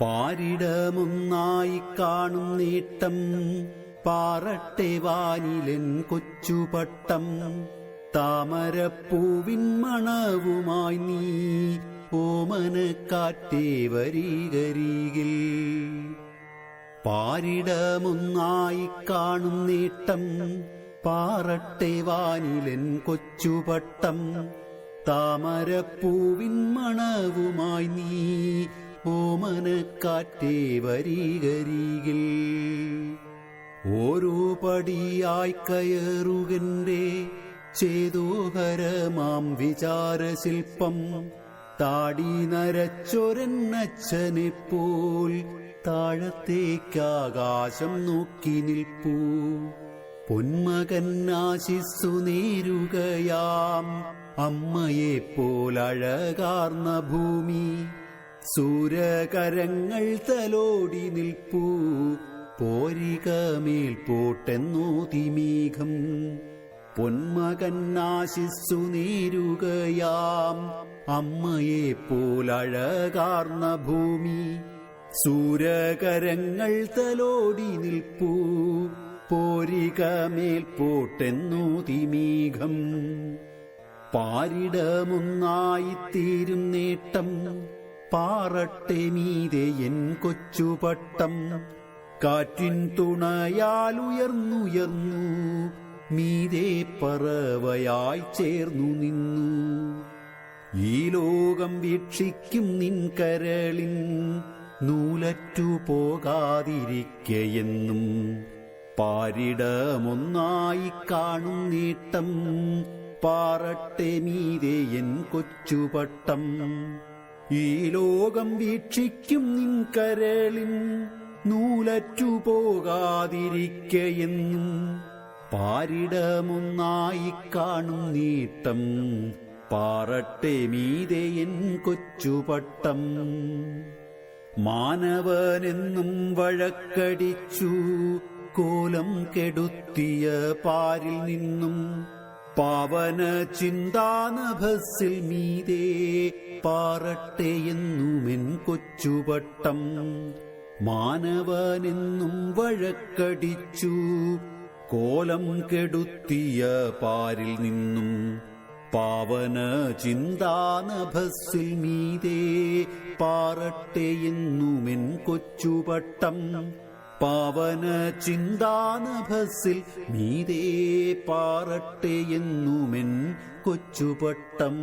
പാരിടമൊന്നായി കാണും നീട്ടം. പാറട്ടെ വാനിലൻ കൊച്ചുപട്ടം. താമരപ്പൂവിൻ മണവുമായി നീ ഓമനക്കാറ്റേ വരീകരികിൽ. പാരിടമൊന്നായി കാണും നീട്ടം. പാറട്ടെ വാനിലൻ കൊച്ചുപട്ടം. താമരപ്പൂവിൻ മണവുമായി നീ ഓമനക്കാറ്റേ വരീകരികിൽ. ഓരോ പടിയായി കയറുകന്റെ ചേതോഹരമാം വിചാരശില്പം താടി നരച്ചൊരന്നച്ഛനെ പോൽ താഴത്തേക്കാകാശം നോക്കി നിൽപ്പൂ. പൊന്മകൻ ആശിസ്സു നേരുകയാം അമ്മയെപ്പോലഴകാർന്ന ഭൂമി സൂരകരങ്ങൾ തലോടി നിൽപ്പൂ. പോരികമേൽ പോട്ടെന്നോ തിമീഘം. പൊന്മകൻ ആശിസ്സു നേരുകയാം. അമ്മയെ പോലഴകാർന്ന ഭൂമി. സൂരകരങ്ങൾ തലോടി നിൽപ്പൂ. പോരികമേൽ പോട്ടെന്നു തിമീഘം. പാരിടമൊന്നായിത്തീരും നേട്ടം. പാറട്ടെ മീതെ എൻ കൊച്ചുപട്ടം. കാറ്റിൻ തുണയാലുയർന്നുയർന്നു മീതെ പറവയായി ചേർന്നു നിന്നു. ഈ ലോകം വീക്ഷിക്കും നിൻ കരളിൻ. നൂലറ്റു പോകാതിരിക്കയെന്നും പാരിടമൊന്നായി കാണും നീട്ടം. പാറട്ടെ മീതെ എൻ കൊച്ചുപട്ടം. ഈ ലോകം വീക്ഷിക്കും നിൻ കരളിൻ നൂലറ്റു പോകാതിരിക്കയെന്നും പാരിടമൊന്നായി കാണും നീട്ടം പാറട്ടെ മീതെ എൻ കൊച്ചുപട്ടം. മാനവനെന്നും വഴക്കടിച്ചു കോലം കെടുത്തിയ പാരിൽ നിന്നും പാവന ചിന്താനഭസിൽ മീതേ പാറട്ടെ എന്നുമെൻ കൊച്ചുപട്ടം മാനവനെന്നും വഴക്കടിച്ചു കോലം കെടുത്തിയ പാരിൽ നിന്നും. പാവന ചിന്താനഭസിൽ മീതേ പാറട്ടെ എന്നുമെൻ കൊച്ചുപട്ടം പാവന ചിന്താനഭസിൽ മീതേ പാറട്ടെ എന്നുമെൻ കൊച്ചുപട്ടം.